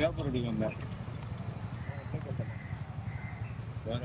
Paper அடிக்க வந்தேன் வேற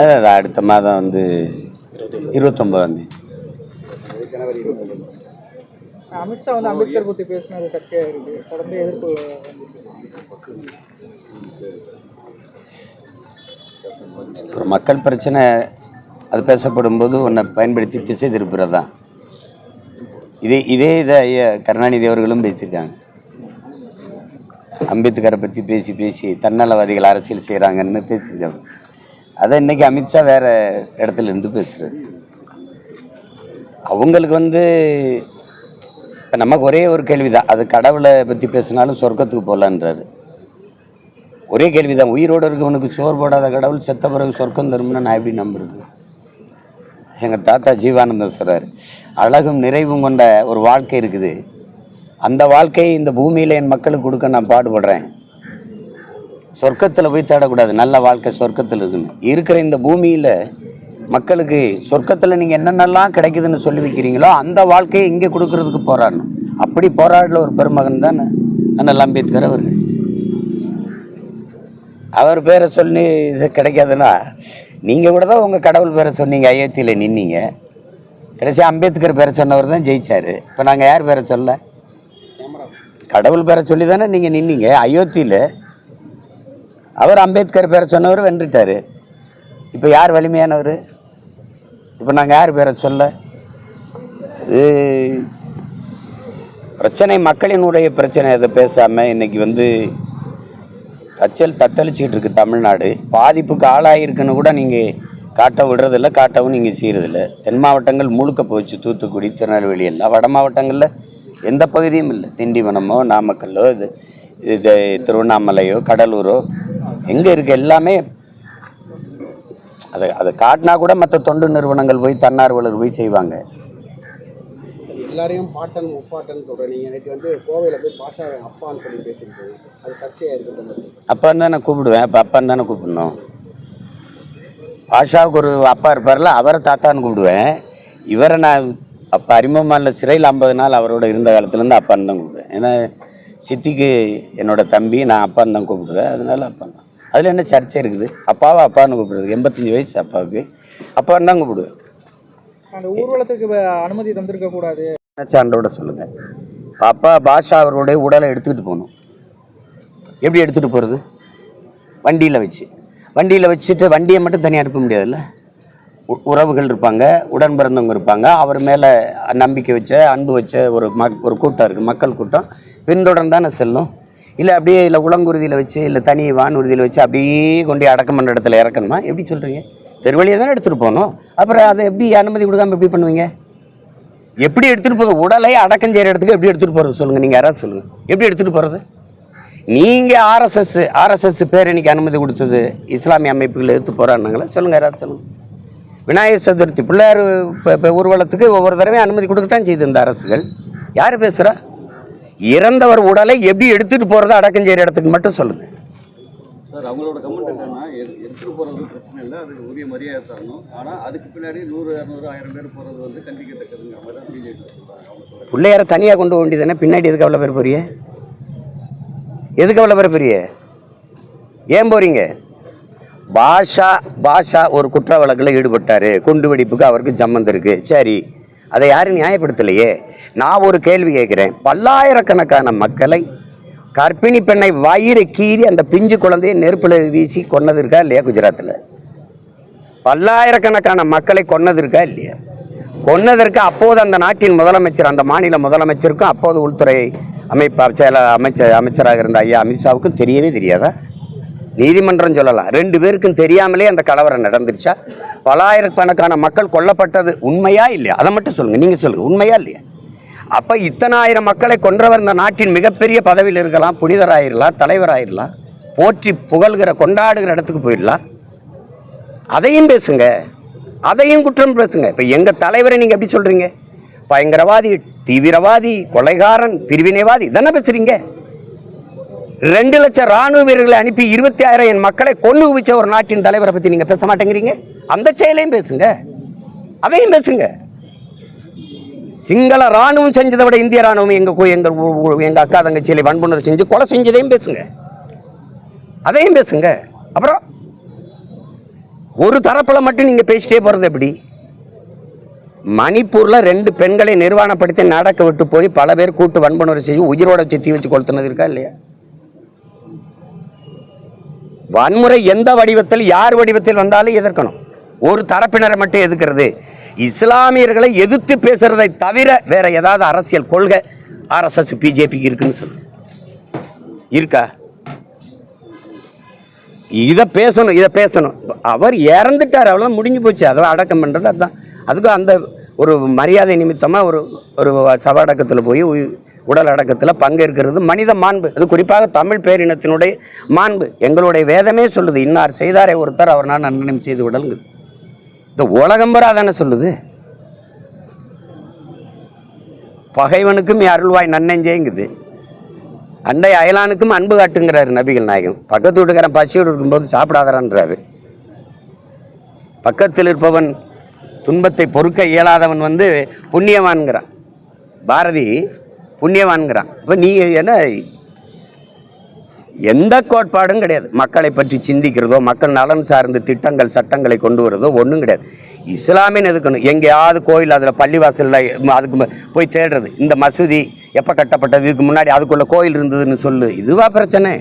அது அடுத்த மாதம் வந்து இருபத்தொம்பதாம் தேதி. அமித்ஷா வந்து அம்பேத்கர் பத்தி பேசினது சர்ச்சையா இருக்கு தொடர்ந்து எதிர்ப்பு. ஒரு மக்கள் பிரச்சனை அது பேசப்படும் போது உன்னை பயன்படுத்தி திசை திருப்புறது? தான் இதே இதே இதை ஐயா கருணாநிதி அவர்களும் பேசியிருக்காங்க. அம்பேத்கரை பற்றி பேசி பேசி தன்னலவாதிகள் அரசியல் செய்கிறாங்கன்னு பேசியிருக்காங்க. அதை இன்னைக்கு அமித்ஷா வேற இடத்துல இருந்து பேசுறாரு. அவங்களுக்கு வந்து இப்போ நமக்கு ஒரே ஒரு கேள்வி தான் அது கடவுளை பற்றி பேசினாலும் சொர்க்கத்துக்கு போகலான்றாரு ஒரே கேள்வி தான் உயிரோடு இருக்கவனுக்கு சோறு போடாத கடவுள் செத்த பிறகு சொர்க்கம் தரும்னு நான் எப்படி நம்புறது? எங்கள் தாத்தா ஜீவானந்தம் சொல்கிறார் அழகும் நிறைவும் கொண்ட ஒரு வாழ்க்கை இருக்குது. அந்த வாழ்க்கையை இந்த பூமியில் என் மக்களுக்கு கொடுக்க நான் பாடுபடுறேன். சொர்க்கத்தில் போய் தேடக்கூடாது. நல்ல வாழ்க்கை சொர்க்கத்தில் இருக்குன்னு. இருக்கிற இந்த பூமியில் மக்களுக்கு சொர்க்கத்தில் நீங்கள் என்னென்னலாம் கிடைக்குதுன்னு சொல்லி வைக்கிறீங்களோ அந்த வாழ்க்கையை இங்கே கொடுக்கறதுக்கு போராடணும். அப்படி போராடல ஒரு பெருமகன் தானே? அண்ணல் அம்பேத்கர் அவர் அவர் பேரை சொல்லி இது கிடைக்காதுன்னா நீங்கள் கூட தான் உங்கள் கடவுள் பேரை சொன்னீங்க அயோத்தியில் நின்னீங்க. கடைசி அம்பேத்கர் பேரை சொன்னவர் தான் ஜெயிச்சார். இப்போ நாங்கள் யார் பேரை சொல்ல? கடவுள் பேரை சொல்லி தானே நீங்கள் நின்னீங்க. அயோத்தியில் அவர் அம்பேத்கர் பேரை சொன்னவர் வென்றுட்டார். இப்போ யார் வலிமையானவர்? இப்போ நாங்கள் யார் பேரை சொல்ல? இது பிரச்சனை மக்களினுடைய பிரச்சனை அதை பேசாமல் இன்றைக்கி வந்து தச்சல் தத்தளிச்சிக்கிட்டு இருக்கு தமிழ்நாடு. பாதிப்புக்கு ஆளாயிருக்குன்னு கூட நீங்கள் காட்ட விடுறதில்ல காட்டவும் நீங்கள் செய்கிறதில்ல தென் மாவட்டங்கள் முழுக்க போச்சு தூத்துக்குடி திருநெல்வேலி எல்லாம். வட மாவட்டங்களில் எந்த பகுதியும் இல்லை. திண்டிவனமோ நாமக்கல்லோ இது இது திருவண்ணாமலையோ கடலூரோ எங்கே இருக்கு எல்லாமே? அதை அதை காட்டினா கூட மற்ற தொண்டு நிறுவனங்கள் போய் தன்னார்வலர் போய் செய்வாங்க. எல்லாரையும் பாட்டன் முப்பாட்டன் சொல்கிறேன் நீங்கள் நேற்று வந்து கோவையில் போய் பாஷா அப்பான்னு சொல்லி பேசியிருக்கீங்க அது சர்ச்சையாக இருக்கட்டும். அப்பான்னு தானே கூப்பிடுவேன். அப்போ அப்பான்னு தானே கூப்பிடணும். பாஷாவுக்கு ஒரு அப்பா இருப்பார்ல அவரை தாத்தான்னு கூப்பிடுவேன். இவரை நான் அப்போ அறிமுகமான சிறையில் ஐம்பது நாள் அவரோட இருந்த காலத்துலேருந்து அப்பான்னு தான் கூப்பிடுவேன். ஏன்னா சித்திக்கு என்னோட தம்பி நான் அப்பான்னு தான் கூப்பிடுவேன். அதனால அப்பான்னு தான். அதில் என்ன சர்ச்சை இருக்குது? அப்பாவை அப்பான்னு கூப்பிடுறது எண்பத்தஞ்சு வயசு அப்பாவுக்கு. அப்பான்னு தான் கூப்பிடுவேன் அந்த ஊர்வலத்துக்கு அனுமதி தந்திருக்க கூடாது. சான்றோட சொல்லுங்க. அப்பா பாஷா அவர்களுடைய உடலை எடுத்துக்கிட்டு போகணும். எப்படி எடுத்துகிட்டு போகிறது வண்டியில் வச்சு. வண்டியில் வச்சுட்டு வண்டியை மட்டும் தனியாக அனுப்ப முடியாதுல்ல? உறவுகள் இருப்பாங்க உடன் பிறந்தவங்க இருப்பாங்க. அவர் மேலே நம்பிக்கை வச்ச அன்பு வச்ச ஒரு மக் ஒரு கூட்டம் இருக்குது மக்கள் கூட்டம். பின்தொடர்ந்து தானே செல்லும்? இல்லை அப்படியே இல்லை உளங்குருதியில் வச்சு இல்லை தனி வானூர்தியில் வச்சு அப்படியே கொண்டு அடக்கம் பண்ணுற இடத்துல இறக்கணுமா? எப்படி சொல்கிறீங்க தெருவழியை தானே எடுத்துகிட்டு போகணும். அப்புறம் அதை எப்படி அனுமதி கொடுக்காம எப்படி பண்ணுவீங்க? எப்படி எடுத்துகிட்டு போகிறது உடலை அடக்கம் செய்கிற இடத்துக்கு எப்படி எடுத்துகிட்டு போகிறது சொல்லுங்கள் நீங்கள் யாராவது சொல்லுங்கள் எப்படி எடுத்துகிட்டு போகிறது நீங்கள் ஆர்எஸ்எஸ் ஆர்எஸ்எஸ் பேரணிக்கு அனுமதி கொடுத்தது. இஸ்லாமிய அமைப்புகள் எடுத்து போகிறான்னாங்களா சொல்லுங்கள் யாராவது சொல்லுங்கள் விநாயகர் சதுர்த்தி பிள்ளையார் இப்போ இப்போ ஊர்வலத்துக்கு ஒவ்வொரு தடவையும் அனுமதி கொடுக்கத்தான் செய்து இந்த அரசுகள். யார் பேசுகிறா இறந்தவர் உடலை எப்படி எடுத்துகிட்டு போகிறத அடக்கம் செய்கிற இடத்துக்கு மட்டும் சொல்லுங்கள் சார் அவங்களோட கமெண்ட் என்னன்னா எடு- எடுத்துட்டு போறது பிரச்சனை இல்லை அதுக்கு உரிய மரியாதை தரணும். ஆனா அதுக்கு பின்னாடி நூறு இரநூறு ஆயிரம் பேர் போறது வந்து கண்டிக்கத்தக்கதுங்கிற மாதிரி. பிள்ளையாரை தனியாக கொண்டு போக வேண்டியதானே பின்னாடி எதுக்கு அவ்வளோ பேர் போறிய எதுக்கு அவ்வளோ பேர் போறிய ஏன் போறீங்க? பாஷா பாஷா ஒரு குற்ற வழக்கில் ஈடுபட்டார். குண்டு வெடிப்புக்கு அவருக்கு சம்மந்தம் இருக்கு. சரி. அதை யாரும் நியாயப்படுத்தலையே? நான் ஒரு கேள்வி கேட்குறேன். பல்லாயிரக்கணக்கான மக்களை கர்ப்பிணி பெண்ணை வயிறு கீறி அந்த பிஞ்சு குழந்தையை நெருப்பில் வீசி கொன்னது இருக்கா இல்லையா குஜராத்தில் பல்லாயிரக்கணக்கான மக்களை கொன்னது இருக்கா இல்லையா? கொன்னதற்கு அப்போது அந்த நாட்டின் முதலமைச்சர் அந்த மாநில முதலமைச்சருக்கும் அப்போது உள்துறை அமைப்பு செயல அமைச்சர் அமைச்சராக இருந்த ஐயா அமித்ஷாவுக்கும் தெரியவே தெரியாதா? நீதிமன்றம் சொல்லலாம் ரெண்டு பேருக்கும் தெரியாமலே அந்த கலவரம் நடந்துருச்சா? பலாயிரக்கணக்கான மக்கள் கொல்லப்பட்டது உண்மையா இல்லையா? அதை மட்டும் சொல்லுங்கள் நீங்கள் சொல்லுங்கள் உண்மையா இல்லையா? அப்போ இத்தனாயிரம் மக்களை கொன்றவர் இந்த நாட்டின் மிகப்பெரிய பதவியில் இருக்கலாம் புனிதராயிரலாம் தலைவராயிரலாம் போற்றி புகழ்கிற கொண்டாடுகிற இடத்துக்கு போயிடலாம். அதையும் பேசுங்க. அதையும் குற்றம் பேசுங்க. இப்போ எங்கள் தலைவரை நீங்கள் எப்படி சொல்கிறீங்க பயங்கரவாதி தீவிரவாதி கொலைகாரன் பிரிவினைவாதி தானே பேசுகிறீங்க ரெண்டு லட்சம் ராணுவ வீரர்களை அனுப்பி இருபத்தி ஆயிரம் என் மக்களை கொண்டு குவிச்ச ஒரு நாட்டின் தலைவரை பற்றி நீங்கள் பேச மாட்டேங்கிறீங்க. அந்த செயலையும் பேசுங்க. அதையும் பேசுங்க. சிங்கள ராணுவம் செஞ்சதை விட இந்திய ராணுவம் எங்கள் எங்கள் எங்கள் அக்கா தங்கச்சியில வன்புணர்வு செஞ்சு கொலை செஞ்சதையும் பேசுங்க. அதையும் பேசுங்க. அப்புறம் ஒரு தரப்பில் மட்டும் நீங்கள் பேசிட்டே போறது எப்படி? மணிப்பூர்ல ரெண்டு பெண்களை நிர்வாணப்படுத்தி நடக்க விட்டு போய் பல பேர் கூட்டு வன்புணர்வு செய்து உயிரோட வச்சு தீ வச்சு கொளுத்துனது இருக்கா இல்லையா? வன்முறை எந்த வடிவத்தில் யார் வடிவத்தில் வந்தாலும் எதிர்க்கணும். ஒரு தரப்பினரை மட்டும் எதிர்க்கிறது. இஸ்லாமியர்களை எதிர்த்து பேசுறதை தவிர வேற ஏதாவது அரசியல் கொள்கை ஆர்எஸ்எஸ் பிஜேபிக்கு இருக்குன்னு சொல்லு. இருக்கா? இதை பேசணும் இதை பேசணும். அவர் இறந்துட்டார் அவ்வளோ முடிஞ்சு போச்சு. அதெல்லாம் அடக்கம் பண்ணுறது அதுதான் அதுக்கும் அந்த ஒரு மரியாதை நிமித்தமாக ஒரு ஒரு சவடக்கத்தில் போய் உடல் அடக்கத்தில் பங்கேற்கிறது மனித மாண்பு. அது குறிப்பாக தமிழ் பேரினத்தினுடைய மாண்பு. எங்களுடைய வேதமே சொல்லுது இன்னார் செய்தாரே ஒருத்தர் அவர் நான் நன்னனம் செய்து விடலுங்குது. இந்த உலகம்பரா தானே சொல்லுது? பகைவனுக்கும் அருள்வாய் நன்னெஞ்சேங்குது. அண்டை அயலானுக்கும் அன்பு காட்டுங்கிறாரு நபிகள் நாயகம். பக்கத்து வீட்டுக்காரன் பசியோடு இருக்கும்போது சாப்பிடாதரான்றாரு பக்கத்தில் இருப்பவன் துன்பத்தை பொறுக்க இயலாதவன் வந்து புண்ணியவான்கிறான் பாரதி புண்ணியவான்கிறான் இப்போ நீ என்ன எந்த கோட்பாடும் கிடையாது. மக்களை பற்றி சிந்திக்கிறதோ மக்கள் நலன் சார்ந்த திட்டங்கள் சட்டங்களை கொண்டு வரதோ ஒன்றும் கிடையாது. இஸ்லாமின் எதுக்கணும் எங்கேயாவது கோயில் அதில் பள்ளிவாசலில் அதுக்கு போய் தேடுறது. இந்த மசூதி எப்போ கட்டப்பட்டது? இதுக்கு முன்னாடி அதுக்குள்ள கோயில் இருந்ததுன்னு சொல்லு. இதுவா பிரச்சனை.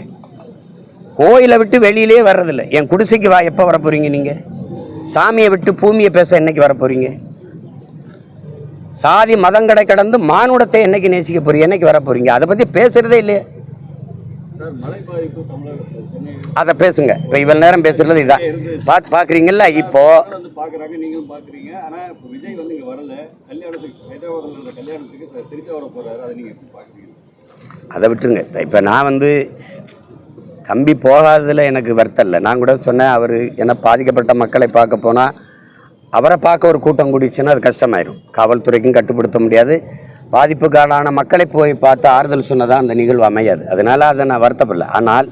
கோயிலை விட்டு வெளியிலே வர்றதில்ல. என் குடிசைக்கு வா எப்போ வர போகிறீங்க நீங்கள் சாமியை விட்டு பூமியை பேச என்னைக்கு வர போகிறீங்க சாதி மதங்கடை கடந்து மானுடத்தை என்னைக்கு நேசிக்க போகிறீங்க என்னைக்கு வர போகிறீங்க அதை பற்றி பேசுறதே இல்லையே சார் மழை பாதிப்பு தமிழகத்தில் சென்னை அதை பேசுங்க. இப்போ இவ்வளவு நேரம் பேசுறது இதான். பார்த்து பார்க்குறீங்கல்ல இப்போ அதை விட்டுருங்க. இப்போ நான் வந்து தம்பி போகாததில் எனக்கு வருத்தம் இல்லை. நான் கூட சொன்னேன் அவர் என்ன பாதிக்கப்பட்ட மக்களை பார்க்க போனால் அவரை பார்க்க ஒரு கூட்டம் கூடிச்சுன்னா அது கஷ்டமாயிரும். காவல்துறைக்கும் கட்டுப்படுத்த முடியாது. பாதிப்புக்கான மக்களை போய் பார்த்து ஆறுதல் சொன்னதாக அந்த நிகழ்வு அமையாது. அதனால் அதை நான் வருத்தப்படல. ஆனால்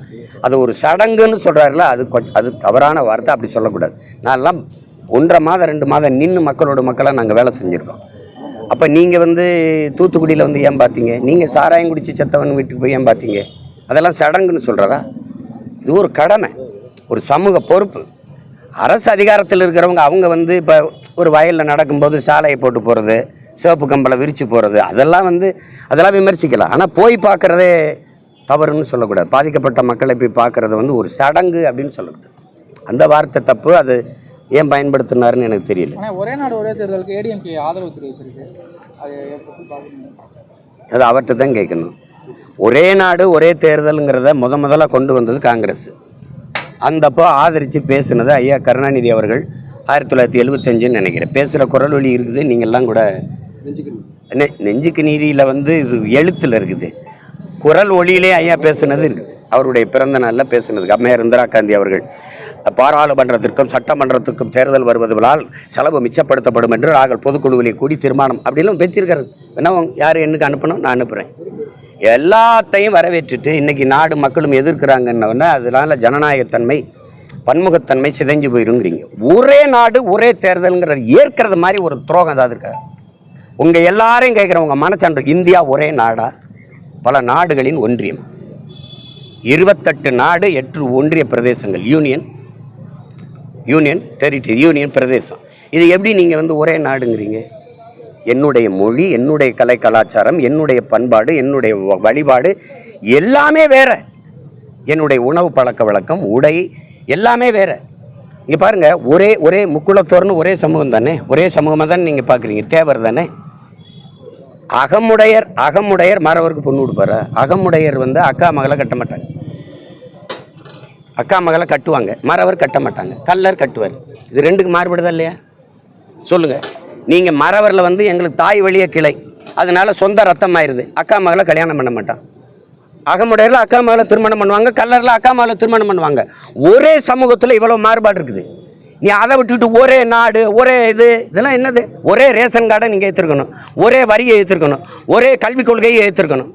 அது ஒரு சடங்குன்னு சொல்கிறாருல அது அது தவறான வார்த்தை அப்படி சொல்லக்கூடாது. நான்லாம் ஒன்றரை மாதம் ரெண்டு மாதம் நின்று மக்களோட மக்களாக நாங்கள் வேலை செஞ்சுருக்கோம். அப்போ நீங்கள் வந்து தூத்துக்குடியில் வந்து ஏன் பார்த்தீங்க நீங்கள் சாராயம் குடிச்சு செத்தவன் வீட்டுக்கு போய் ஏன் பார்த்தீங்க அதெல்லாம் சடங்குன்னு சொல்கிறதா இது ஒரு கடமை ஒரு சமூக பொறுப்பு. அரசு அதிகாரத்தில் இருக்கிறவங்க அவங்க வந்து இப்போ ஒரு வயலில் நடக்கும்போது சாலையை போட்டு போகிறது சிவப்பு கம்பளை விரித்து போகிறது அதெல்லாம் வந்து அதெல்லாம் விமர்சிக்கலாம். ஆனால் போய் பார்க்குறதே தவறுன்னு சொல்லக்கூடாது. பாதிக்கப்பட்ட மக்களை போய் பார்க்குறது வந்து ஒரு சடங்கு அப்படின்னு சொல்லக்கூடாது. அந்த வார்த்தை தப்பு அது ஏன் பயன்படுத்தினாருன்னு எனக்கு தெரியல. ஒரே நாடு ஒரே தேர்தலுக்கு ஏடிஎம்கே ஆதரவு தெரிவிச்சிருக்கு. அது அவர்கிட்ட தான் கேட்கணும். ஒரே நாடு ஒரே தேர்தலுங்கிறத முத முதல்ல கொண்டு வந்தது காங்கிரஸ். அந்தப்போ ஆதரித்து பேசுனது ஐயா கருணாநிதி அவர்கள் ஆயிரத்தி தொள்ளாயிரத்தி எழுபத்தஞ்சுன்னு நினைக்கிறேன். பேசுகிற குரல் வழி இருக்குது நீங்கள்லாம் கூட நெ- நெஞ்சுக்கு நீதியில் வந்து இது எழுத்தில் இருக்குது. குரல் ஒளியிலே ஐயா பேசுனது இருக்குது. அவருடைய பிறந்த நாளில் பேசுனதுக்கு. அம்மையார் இந்திரா காந்தி அவர்கள் பாராளுமன்றத்திற்கும் சட்டமன்றத்துக்கும் தேர்தல் வருவதால் செலவு மிச்சப்படுத்தப்படும் என்று நாங்கள் பொதுக்குழுவிலே கூடி தீர்மானம் அப்படிலாம் பேச்சிருக்கிறது என்ன யார் என்னுக்கு அனுப்பணும்? நான் அனுப்புகிறேன் எல்லாத்தையும் வரவேற்றுட்டு இன்னைக்கு நாடு மக்களும் எதிர்க்கிறாங்கன்னொன்னே அதனால ஜனநாயகத்தன்மை பன்முகத்தன்மை சிதைஞ்சு போயிருங்கிறீங்க. ஒரே நாடு ஒரே தேர்தலுங்கிறது ஏற்கிறது மாதிரி ஒரு துரோகம் ஏதாவது இருக்காரு உங்கள் எல்லாரையும் கேட்குறவங்க மனச்சான்று இந்தியா ஒரே நாடா? பல நாடுகளின் ஒன்றியம். இருபத்தெட்டு நாடு எட்டு ஒன்றிய பிரதேசங்கள். யூனியன் யூனியன் டெரிட்டரி யூனியன் பிரதேசம். இது எப்படி நீங்கள் வந்து ஒரே நாடுங்கிறீங்க? என்னுடைய மொழி என்னுடைய கலை கலாச்சாரம் என்னுடைய பண்பாடு என்னுடைய வழிபாடு எல்லாமே வேற. என்னுடைய உணவு பழக்க வழக்கம் உடை எல்லாமே வேற. இங்கே பாருங்கள் ஒரே ஒரே முக்குளத்தோர்னு ஒரே சமூகம் தானே ஒரே சமூகமாக தானே நீங்கள் பார்க்குறீங்க தேவர் தானே? அகமுடையர் அகமுடையர் மறவருக்கு பொண்ணு கொடுப்பாரு. அகமுடையர் வந்து அக்கா மகளை கட்ட மாட்டாங்க. அக்கா மகளை கட்டுவாங்க. மறவர் கட்ட மாட்டாங்க. கல்லர் கட்டுவார். இது ரெண்டுக்கு மாறுபடுதா இல்லையா? சொல்லுங்கள் நீங்கள் மறவரில் வந்து எங்களுக்கு தாய் வழிய கிளை. அதனால சொந்த ரத்தம் ஆயிடுது அக்கா மகளை கல்யாணம் பண்ண மாட்டான். அகமுடையரில் அக்கா மகளை திருமணம் பண்ணுவாங்க கல்லரில் அக்கா மகளை திருமணம் பண்ணுவாங்க. ஒரே சமூகத்தில் இவ்வளோ மாறுபாடு இருக்குது. நீ அதை விட்டுட்டு ஒரே நாடு ஒரே இது இதெல்லாம் என்னது? ஒரே ரேஷன் கார்டை நீங்கள் ஏற்றிருக்கணும் ஒரே வரியை ஏற்றிருக்கணும் ஒரே கல்விக் கொள்கையை ஏற்றிருக்கணும்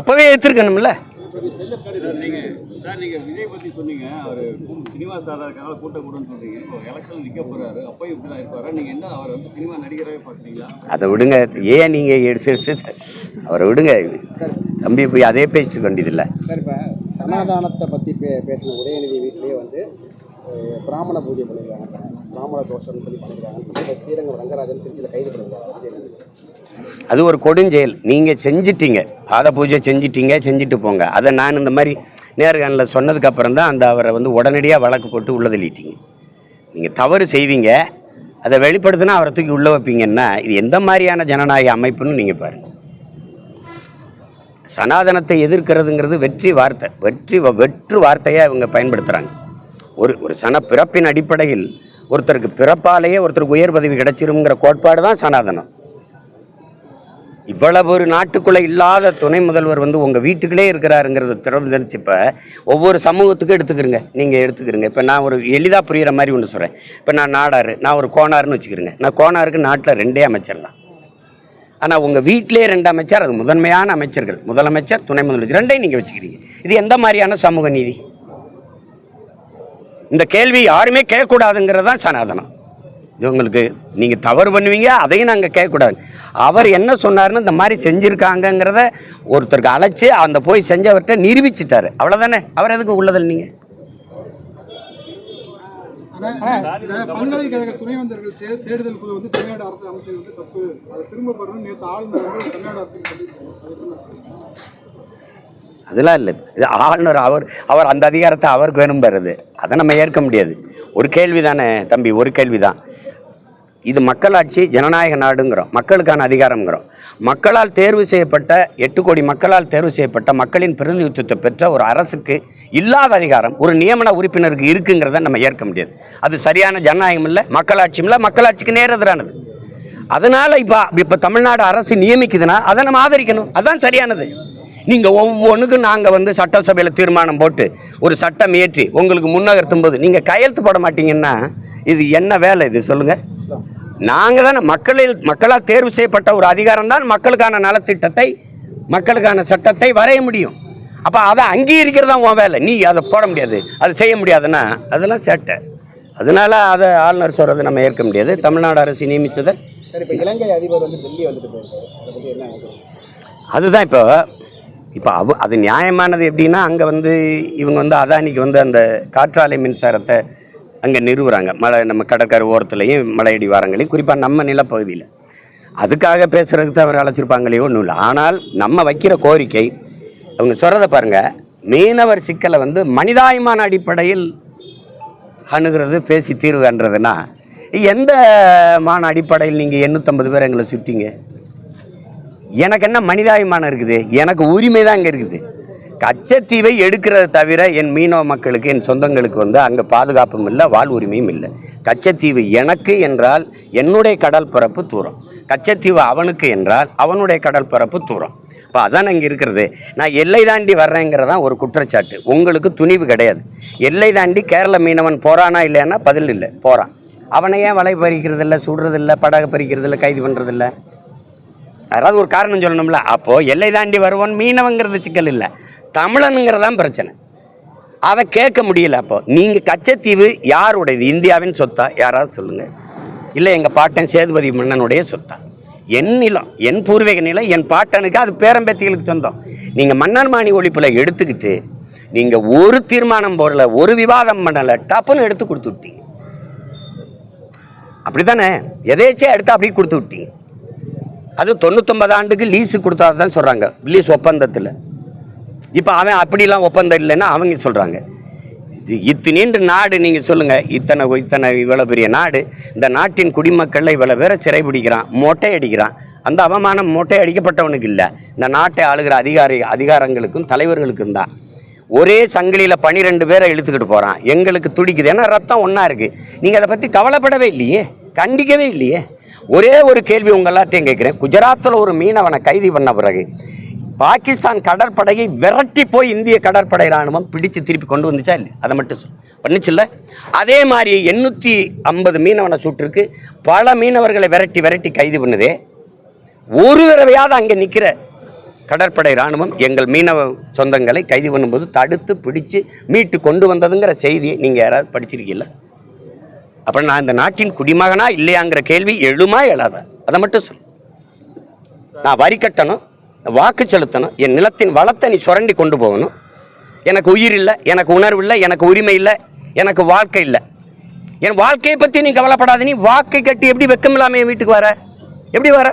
அப்போவே ஏற்றிருக்கணும்ல சார் நீங்க சார் நீங்க விஜய் பத்தி சொன்னீங்க. அவர் சினிமா சாதாரண கூட்டம் கூடன்னு சொல்றீங்க. இப்போ எலெக்ஷன் நிக்க போறாரு. அப்பயும் இப்படிதான் இருப்பாரா? நீங்க என்ன அவர் வந்து சினிமா நடிகராகவே பார்க்குறீங்களா? அதை விடுங்க. ஏன் நீங்கள் எடுத்து எடுத்து அவரை விடுங்க. தம்பி போய் அதே பேசிட்டு வேண்டியதில்லை. சார் இப்போ சனாதானத்தை பற்றி பே பேசின உதயநிதி வீட்டிலேயே வந்து பிராமண பூஜை பண்ணியிருக்காங்க பிராமண தோஷம்னு சொல்லி பண்ணியிருக்காங்க ஸ்ரீரங்கம் ரங்கராஜன் திருச்சியில் கைது பண்ணியிருக்காங்க அது ஒரு கொடுஞ்செயல். நீங்கள் செஞ்சிட்டீங்க. பாத பூஜை செஞ்சிட்டீங்க செஞ்சுட்டு போங்க. அதை நான் இந்த மாதிரி நேர்காணலில் சொன்னதுக்கு அப்புறம் தான் அந்த அவரை வந்து உடனடியாக வழக்கு போட்டு உள்ள தள்ளிட்டீங்க நீங்கள் தவறு செய்வீங்க. அதை வெளிப்படுத்தினா அவரை தூக்கி உள்ளே வைப்பீங்கன்னா இது எந்த மாதிரியான ஜனநாயக அமைப்புன்னு நீங்கள் பாருங்கள் சனாதனத்தை எதிர்க்கிறதுங்கிறது வெற்றி வார்த்தை. வெற்றி வெற்று வார்த்தையாக இவங்க பயன்படுத்துகிறாங்க ஒரு ஒரு சன பிறப்பின் அடிப்படையில் ஒருத்தருக்கு பிறப்பாலேயே ஒருத்தருக்கு உயர் பதவி கிடைச்சிருங்கிற கோட்பாடு தான் சனாதனம். இவ்வளவு ஒரு நாட்டுக்குள்ளே இல்லாத துணை முதல்வர் வந்து உங்கள் வீட்டுக்குள்ளே இருக்கிறாருங்கிறத திறந்து இப்போ ஒவ்வொரு சமூகத்துக்கும் எடுத்துக்கிறங்க. நீங்கள் எடுத்துக்கிறங்க. இப்போ நான் ஒரு எளிதாக புரிகிற மாதிரி ஒன்று சொல்கிறேன் இப்போ நான் நாடாரு நான் ஒரு கோனாருன்னு வச்சுக்கிறேங்க. நான் கோனாருக்கு நாட்டில் ரெண்டே அமைச்சர் தான். ஆனால் உங்கள் வீட்டிலே ரெண்டு அமைச்சர் அது முதன்மையான அமைச்சர்கள். முதலமைச்சர் துணை முதலமைச்சர் ரெண்டையும் நீங்கள் வச்சுக்கிறீங்க. இது எந்த மாதிரியான சமூக நீதி? இந்த கேள்வி யாருமே கேட்கக்கூடாதுங்கிறது தான் சனாதனம். இது உங்களுக்கு நீங்கள் தவறு பண்ணுவீங்க அதையும் நாங்கள் கேட்கக்கூடாது. அவர் என்ன சொன்னார்னு இந்த மாதிரி செஞ்சுருக்காங்கங்கிறத ஒருத்தருக்கு அழைச்சி அந்த போய் செஞ்சவர்கிட்ட நிரூபிச்சிட்டாரு. அவ்வளோதானே அவர் எதுக்கு உள்ளதில் நீங்கள் பல்கலைக்கழக துணைவேந்தர்கள் தேடுதல் குழு வந்து தமிழ்நாடு அரசு அமைச்சது வந்து தப்பு. அதை திரும்ப பெறணும் நேற்று ஆளுநர் வந்து தமிழ்நாடு அரசு அதெல்லாம் இல்லை. இது ஆளுநர் அவர் அவர் அந்த அதிகாரத்தை அவருக்கு வேணும் பெறுது அதை நம்ம ஏற்க முடியாது. ஒரு கேள்வி தானே தம்பி ஒரு கேள்வி தான். இது மக்களாட்சி ஜனநாயக நாடுங்கிறோம். மக்களுக்கான அதிகாரங்கிறோம் மக்களால் தேர்வு செய்யப்பட்ட எட்டு கோடி மக்களால் தேர்வு செய்யப்பட்ட மக்களின் பிரதிநிதித்துவத்தை பெற்ற ஒரு அரசுக்கு இல்லாத அதிகாரம் ஒரு நியமன உறுப்பினருக்கு இருக்குங்கிறத நம்ம ஏற்க முடியாது. அது சரியான ஜனநாயகம் இல்லை மக்களாட்சியும் இல்லை மக்களாட்சிக்கு நேரெதிரானது அதனால் இப்போ இப்போ தமிழ்நாடு அரசு நியமிக்குதுன்னா அதை நம்ம ஆதரிக்கணும். அதுதான் சரியானது. நீங்கள் ஒவ்வொன்றுக்கும் நாங்கள் வந்து சட்டசபையில் தீர்மானம் போட்டு ஒரு சட்டம் இயற்றி உங்களுக்கு முன்னகர்த்தும் போது நீங்கள் கையெழுத்து போட மாட்டீங்கன்னா இது என்ன வேலை இது? சொல்லுங்கள் நாங்கள் தானே மக்களில் மக்களால் தேர்வு செய்யப்பட்ட ஒரு அதிகாரம் தான் மக்களுக்கான நலத்திட்டத்தை மக்களுக்கான சட்டத்தை வரைய முடியும். அப்போ அதை அங்கீகரிக்கிறது தான் உன் வேலை. நீ அதை போட முடியாது. அதை செய்ய முடியாதுன்னா அதெல்லாம் சேட்டை. அதனால அதை ஆளுநர் சொல்கிறத நம்ம ஏற்க முடியாது. தமிழ்நாடு அரசு நியமித்ததை. இலங்கை அதிபர் வந்து டெல்லி வந்துட்டு போயிருக்காரு. அதுதான் இப்போ இப்போ அவ அது நியாயமானது எப்படின்னா அங்கே வந்து இவங்க வந்து அதானிக்கு வந்து அந்த காற்றாலை மின்சாரத்தை அங்கே நிறுவுறாங்க. மலை நம்ம கடற்கரை ஓரத்துலையும் மலையடி வாரங்களையும் குறிப்பாக நம்ம நிலப்பகுதியில். அதுக்காக பேசுகிறதுக்கு தான் அவர் அழைச்சிருப்பாங்களே ஒன்றும் இல்லை. ஆனால் நம்ம வைக்கிற கோரிக்கை அவங்க சொல்கிறத பாருங்கள் மீனவர் சிக்கலை வந்து மனிதாயமான அடிப்படையில் அணுகிறது பேசி தீர்வு காண்றதுன்னா எந்த மான அடிப்படையில் நீங்கள் எண்ணூற்றம்பது பேர் எங்களை சுட்டிங்க? எனக்கு என்ன மனிதாபிமானம் இருக்குது? எனக்கு உரிமை தான் அங்கே இருக்குது. கச்சத்தீவை எடுக்கிறத தவிர என் மீனவ மக்களுக்கு என் சொந்தங்களுக்கு வந்து அங்கே பாதுகாப்பும் இல்லை வாழ் உரிமையும் இல்லை. கச்சத்தீவு எனக்கு என்றால் என்னுடைய கடல் பரப்பு தூரம். கச்சத்தீவு அவனுக்கு என்றால் அவனுடைய கடல் பரப்பு தூரம். இப்போ அதான் அங்கே இருக்கிறது. நான் எல்லை தாண்டி வர்றேங்கிறதான் ஒரு குற்றச்சாட்டு. உங்களுக்கு துணிவு கிடையாது. எல்லை தாண்டி கேரள மீனவன் போறானா இல்லைன்னா பதில் இல்லை. போகிறான் அவனை ஏன் வலை பறிக்கிறதில்ல சுடுறதில்ல படகு பறிக்கிறதில்ல கைது பண்ணுறதில்ல யாராவது ஒரு காரணம் சொல்லணும்ல. அப்போது எல்லை தாண்டி வருவான் மீனவங்கிறது சிக்கல் இல்லை. தமிழனுங்கிறதான் பிரச்சனை. அதை கேட்க முடியல அப்போ. நீங்கள் கச்சத்தீவு யாருடையது? இந்தியாவின் சொத்தா? யாராவது சொல்லுங்கள் இல்லை எங்கள் பாட்டன் சேதுபதி மன்னனுடைய சொத்தா? என் நிலம் என் பூர்வீக நிலம் என் பாட்டனுக்கு அது பேரம்பேத்திகளுக்கு சொந்தம். நீங்கள் மன்னர் மாணி ஒழிப்பில் எடுத்துக்கிட்டு நீங்கள் ஒரு தீர்மானம் போடல ஒரு விவாதம் பண்ணலை டப்புன்னு எடுத்து கொடுத்து விட்டீங்க. அப்படித்தானே? எதேச்சே எடுத்து அப்படியே கொடுத்து விட்டீங்க. அது தொண்ணூத்தொன்பது ஆண்டுக்கு லீஸு கொடுத்தாதான் சொல்கிறாங்க லீஸ் ஒப்பந்தத்தில். இப்போ அவன் அப்படிலாம் ஒப்பந்தம் இல்லைன்னா அவங்க சொல்கிறாங்க இது இத்தனின்று நாடு நீங்கள் சொல்லுங்கள் இத்தனை இத்தனை இவ்வளோ பெரிய நாடு. இந்த நாட்டின் குடிமக்களை இவ்வளோ பேரை சிறைபிடிக்கிறான் மொட்டை அடிக்கிறான் அந்த அவமானம் மொட்டை அடிக்கப்பட்டவனுக்கு இல்லை. இந்த நாட்டை ஆளுகிற அதிகாரி அதிகாரங்களுக்கும் தலைவர்களுக்கும் தான். ஒரே சங்கிலியில் பன்னிரெண்டு பேரை இழுத்துக்கிட்டு போகிறான் எங்களுக்கு துடிக்குது. ஏன்னா ரத்தம் ஒன்றா இருக்குது நீங்கள் அதை பற்றி கவலைப்படவே இல்லையே? கண்டிக்கவே இல்லையே? ஒரே ஒரு கேள்வி உங்க கேட்குறேன். குஜராத்தில் ஒரு மீனவனை கைது பண்ண பிறகு பாகிஸ்தான் கடற்படையை விரட்டி போய் இந்திய கடற்படை ராணுவம் பிடிச்சு திருப்பி கொண்டு வந்துச்சா இல்லை அதை மட்டும் சொல்லு பண்ணுச்சுல்ல? அதே மாதிரி எண்ணூற்றி ஐம்பது மீனவனை சுட்டிருக்கு. பல மீனவர்களை விரட்டி விரட்டி கைது பண்ணுதே. ஒரு தடவையாவது அங்கே நிற்கிற கடற்படை ராணுவம் எங்கள் மீனவ சொந்தங்களை கைது பண்ணும்போது தடுத்து பிடிச்சு மீட்டு கொண்டு வந்ததுங்கிற செய்தியை நீங்கள் யாராவது படிச்சிருக்கீங்களா? அப்போ நான் இந்த நாட்டின் குடிமகனா இல்லையாங்கிற கேள்வி எழுமா எழாத? அதை மட்டும் சொல்லு. நான் வரி கட்டணும் வாக்கு செலுத்தணும் என் நிலத்தின் வளத்தை நீ சுரண்டி கொண்டு போகணும். எனக்கு உயிர் இல்லை எனக்கு உணர்வு இல்லை எனக்கு உரிமை இல்லை எனக்கு வாழ்க்கை இல்லை. என் வாழ்க்கையை பற்றி நீ கவலைப்படாத நீ வாக்கை கட்டி எப்படி வெக்கமில்லாம என் வீட்டுக்கு வர? எப்படி வர?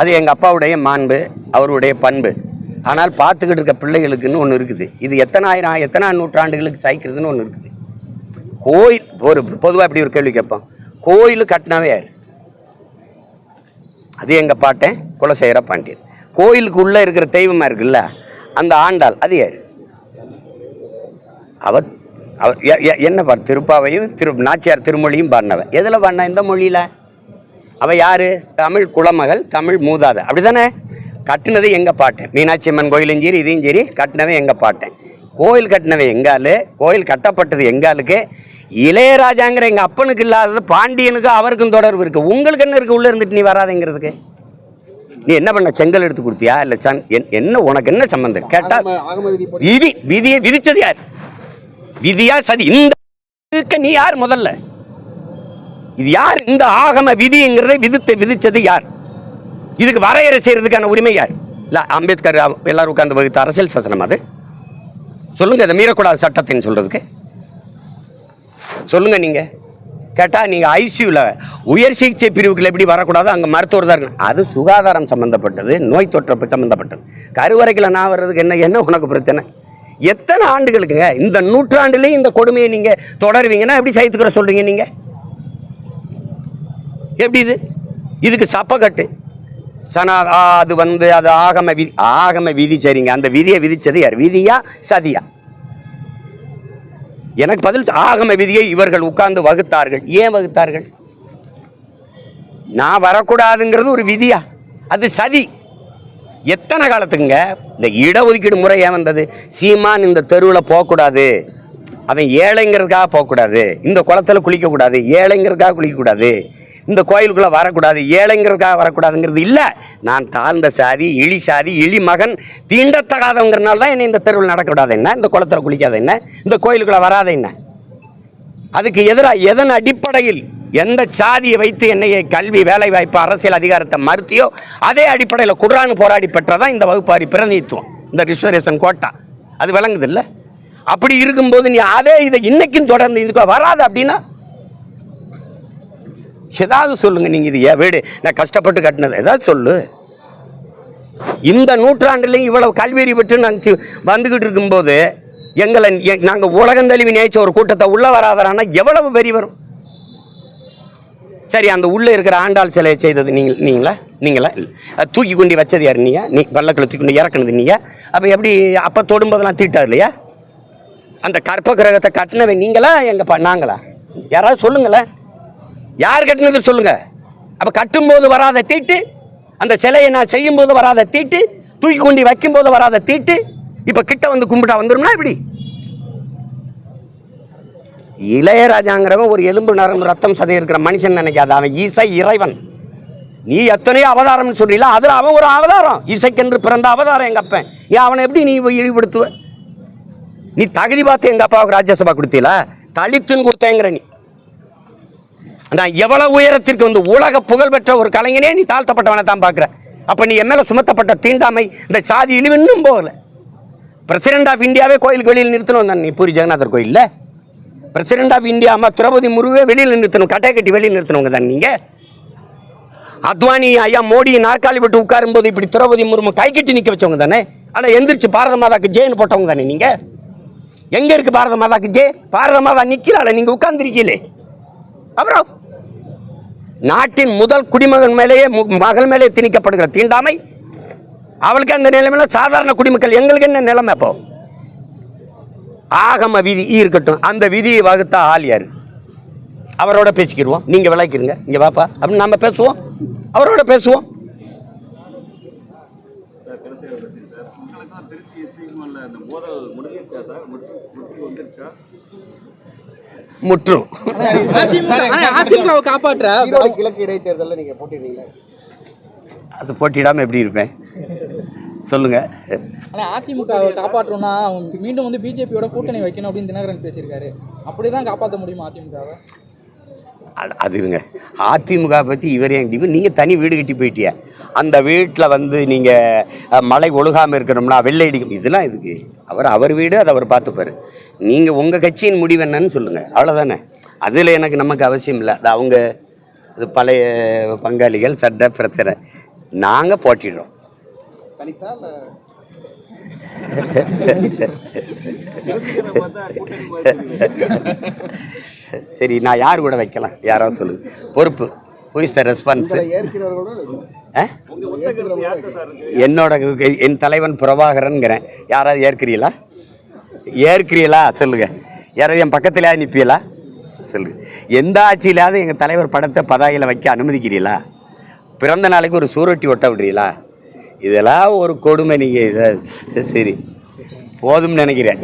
அது எங்கள் அப்பாவுடைய மாண்பு அவருடைய பண்பு. ஆனால் பார்த்துக்கிட்டு இருக்க பிள்ளைகளுக்குன்னு ஒன்று இருக்குது. இது எத்தனை ஆயிரம் எத்தனை நூற்றாண்டுகளுக்கு சைக்கிறதுன்னு ஒன்று இருக்குது. கோயில் ஒரு பொதுவாக இப்படி ஒரு கேள்வி கேட்போம்? கோயில் கட்டினவே யார்? அது எங்கள் பாட்டேன்? குலசேகர பாண்டியன். கோயிலுக்கு உள்ளே இருக்கிற தெய்வமா இருக்குல்ல அந்த ஆண்டாள் அது யார்? அவ அவர் என்ன பார் திருப்பாவையும் திரு நாச்சியார் திருமொழியும் பண்ணவ எதில் பாடினா இந்த மொழியில்? அவ யாரு? தமிழ் குலமகள் தமிழ் மூதாதை. அப்படிதானே கட்டினது எங்க பாட்டேன் மீனாட்சி அம்மன் கோயிலும் சரி இதையும் சரி கட்டினவே எங்க பாட்டேன் கோயில் கட்டினவே எங்காலு கோயில் கட்டப்பட்டது எங்காலுக்கு இளையராஜாங்கிற எங்க அப்பனுக்கு இல்லாதது பாண்டியனுக்கு அவருக்கும் தொடர்பு இருக்கு. உங்களுக்கு என்ன இருக்கு? உள்ள இருந்துட்டு நீ வராதேங்கிறதுக்கு. நீ என்ன பண்ண? செங்கல் எடுத்து கொடுத்தியா? இல்ல சன் என்- என்ன உனக்கு என்ன சம்பந்தம்? கேட்டா ஆகம ஆகம விதி விதியை விதிச்சது யார்? விதியா சரி இந்த நீ யார் முதல்ல? இது யார்? இந்த ஆகம விதிங்கிறதை விதித்து விதிச்சது யார்? இதுக்கு வரையறை செய்யறதுக்கான உரிமை யார்? இல்லை அம்பேத்கர் எல்லாரும் உட்கார்ந்து வகுத்த அரசியல் சாசனம் அது. சொல்லுங்க இதை மீறக்கூடாது சட்டத்தின்னு சொல்றதுக்கு. சொல்லுங்க நீங்க. கேட்டால் நீங்கள் ஐசியூவில் உயர் சிகிச்சை பிரிவுகள் எப்படி வரக்கூடாது அங்கே மருத்துவர் தான் இருக்கணும். அது சுகாதாரம் சம்மந்தப்பட்டது நோய் தொற்று சம்மந்தப்பட்டது கருவறைக்குள்ள நான் வர்றதுக்கு என்ன என்ன உனக்கு பிரச்சனை? எத்தனை ஆண்டுகளுக்குங்க? இந்த நூற்றாண்டுலேயும் இந்த கொடுமையை நீங்கள் தொடருவீங்கன்னா எப்படி சைத்துக்கிற சொல்கிறீங்க நீங்கள் எப்படி இது? இதுக்கு சப்பக்கட்டு. சனா அது வந்து அது ஆகம விதி ஆகம விதி சரிங்க. அந்த விதியை விதிச்சது யார்? விதியா சதியா? எனக்கு பதில் ஆகம விதியை இவர்கள் உட்கார்ந்து வகுத்தார்கள். ஏன் வகுத்தார்கள்? நான் வரக்கூடாதுங்கிறது ஒரு விதியா? அது சதி. எத்தனை காலத்துக்குங்க? இந்த இடஒதுக்கீடு முறை ஏன் வந்தது? சீமான் இந்த தெருவில் போகக்கூடாது. அவன் ஏழைங்கிறதுக்காக போகக்கூடாது. இந்த குளத்துல குளிக்கக்கூடாது. ஏழைங்கிறதுக்காக குளிக்கக்கூடாது. இந்த கோயிலுக்குள்ளே வரக்கூடாது ஏழைங்கிறதுக்காக வரக்கூடாதுங்கிறது இல்லை. நான் தாழ்ந்த சாதி இழி சாதி இழி மகன் தீண்டத்தகாதவங்கிறனால தான் என்னை இந்த தெருவில் நடக்கக்கூடாது என்ன? இந்த குளத்துல குளிக்காத என்ன? இந்த கோயிலுக்குள்ளே வராத என்ன? அதுக்கு எதிராக எதன் அடிப்படையில் எந்த சாதியை வைத்து என்னைய கல்வி வேலை வாய்ப்பு அரசியல் அதிகாரத்தை மறுத்தியோ அதே அடிப்படையில் குர்ஆன் போராடி பெற்றதான் இந்த வகுப்பாரி பிரதிநிதித்துவம் இந்த ரிசர்வேஷன் கோட்டா. அது விளங்குது இல்லை? அப்படி இருக்கும்போது நீ அதே இதை இன்னைக்கும் தொடர்ந்து இதுக்கு வராது அப்படின்னா ஏதாவது சொல்லுங்க நீங்க இது ஏன் வீடு நான் கஷ்டப்பட்டு கட்டினது. ஏதாவது சொல்லு. இந்த நூற்றாண்டுலையும் இவ்வளவு கல்வியறி பெற்று நாங்கள் வந்துக்கிட்டு இருக்கும்போது எங்களை நாங்கள் உலகந்தழுவி உலகம் தழுவி நேச்ச ஒரு கூட்டத்தை உள்ள வராதரானா எவ்வளவு வெறி வரும்? சரி அந்த உள்ளே இருக்கிற ஆண்டாள் சிலையை செய்தது நீங்கள் நீங்களா? நீங்களா? இல்லை அது தூக்கி கொண்டு வச்சது யார் நீயா நீ பல்லக்கில் தூக்கி கொண்டு இறக்குனது நீயா அப்போ எப்படி அப்போ தொடும்போதெல்லாம் தீட்டார் இல்லையா? அந்த கற்ப கிரகத்தை கட்டினவை நீங்களா எங்கப்பா நாங்களா? யாராவது சொல்லுங்களேன். யார் கட்டினது சொல்லுங்க. அப்போ கட்டும்போது வராத தீட்டு அந்த சிலையை நான் செய்யும் போது வராத தீட்டு தூக்கி கொண்டு வைக்கும்போது வராத தீட்டு இப்போ கிட்ட வந்து கும்பிட்டா வந்துரும்னா இப்படி இளையராஜாங்கிறவன் ஒரு எலும்பு நரம்பு ரத்தம் சதை இருக்கிற மனுஷன் நினைக்காத. அவன் இசை இறைவன். நீ எத்தனையோ அவதாரம்னு சொல்றீல அதில் அவன் ஒரு அவதாரம். இசைக்கென்று பிறந்த அவதாரம் எங்கள் அப்பன். ஏன் அவனை எப்படி நீ இழிவுபடுத்துவ? நீ தகுதி பார்த்து எங்கள் அப்பாவுக்கு ராஜ்யசபா கொடுத்தீல? தலித்துன்னு கொடுத்தேங்கிற நீ. நான் எவ்வளவு உயரத்திற்கு வந்து உலக புகழ்பெற்ற ஒரு கலைஞனே நீ தாழ்த்தப்பட்டவனை தான் பார்க்குற. அப்போ நீ என் சுமத்தப்பட்ட தீண்டாமை இந்த சாதி இழிவு இன்னும் போகல. பிரசிடென்ட் ஆஃப் இந்தியாவே கோயிலுக்கு வெளியில் நிறுத்தணும் தான். நீ பூரி ஜெகநாதர் கோயிலில். பிரசிடென்ட் ஆஃப் இந்தியா அம்மா திரௌபதி முருகவே வெளியில் நிறுத்தணும். கட்டை கட்டி வெளியில் நிறுத்தணுங்க தான் நீங்கள் அத்வானி ஐயா மோடி நாற்காலி விட்டு உட்காரும் போது இப்படி திரௌபதி முர்மு கை கட்டி நிற்க வச்சவங்க தானே? ஆனால் எந்திரிச்சு பாரத மாதாக்கு ஜெயின்னு போட்டவங்க தானே நீங்கள் எங்கே இருக்கு பாரத மாதாக்கு ஜே பாரத மாதா நிற்கிறாள் நீங்கள் உட்காந்துருக்கீங்களே அப்புறம் நாட்டின் முதல் குடிமகன் மேலேயே மு- மகள் மேலே திணிக்கப்படுகிற தீண்டாமை அவளுக்கு அந்த நிலைமையில சாதாரண குடிமக்கள் எங்களுக்கு என்ன நிலைமை அப்போ? ஆகம விதி இருக்கட்டும். அந்த விதியை வகுத்தா ஆள் யார்? அவரோட பேசிக்கிடுவோம் நீங்கள் விளக்கிடுங்க இங்கே வாப்பா. அப்படின்னு நம்ம பேசுவோம். அவரோட பேசுவோம். ஒரு question சார். உங்களுக்கு தான் திருச்சி எஸ்பிக்குமல்ல இந்த மோதல் முடிஞ்சிருச்சா சார்? முற்று முற்று வந்துருச்சா? முற்றும் அதிமுக ஆனா அதிமுகவை காப்பாற்ற கிழக்கு இடைத்தேர்தலில் நீங்கள் போட்டிருந்தீங்களா அது போட்டியிடாமல் எப்படி இருப்பேன்? சொல்லுங்கள் ஆனா அதிமுகவை காப்பாற்றணும்னா அவங்க மீண்டும் வந்து பிஜேபியோட கூட்டணி வைக்கணும் அப்படின்னு தினகரன் பேசியிருக்காரு. அப்படிதான் காப்பாற்ற முடியுமா அதிமுகவை? அது- அது இருங்க. அதிமுக பற்றி இவர் ஏன் இப்ப நீங்கள் தனி வீடு கட்டி போயிட்டிய? அந்த வீட்டில் வந்து நீங்கள் மழை ஒழுகாமல் இருக்கணும்னா வெள்ளை அடிக்கும் இதெல்லாம் இதுக்கு அவர் அவர் வீடு அதை அவர் பார்த்துப்பாரு. நீங்கள் உங்கள் கட்சியின் முடிவு என்னன்னு சொல்லுங்கள் அவ்வளோதானே அதில் எனக்கு நமக்கு அவசியம் இல்லை. அது அவங்க அது பழைய பங்காளிகள் சட்ட பிரச்சனை. நாங்கள் போட்டிடுறோம். சரி நான் யார் கூட வைக்கலாம்? யாராவது சொல்லுங்க. பொறுப்பு. ரெஸ்பான்ஸ் என்னோட என் தலைவன் பிரபாகரன்கிறேன். யாராவது ஏற்கிறீங்களா ஏற்கிறீங்களா சொல்லுங்க. யாராவது என் பக்கத்துல நிற்பீங்களா சொல்லுங்க. எந்த ஆட்சியிலாவது எங்கள் தலைவர் படத்தை பதாகையில் வைக்க அனுமதிக்கிறீங்களா பிறந்த நாளைக்கு ஒரு சூரட்டி ஒட்ட விடுறீங்களா இதெல்லாம் ஒரு கொடுமை நீங்கள் இதை சரி. போதும்னு நினைக்கிறேன்.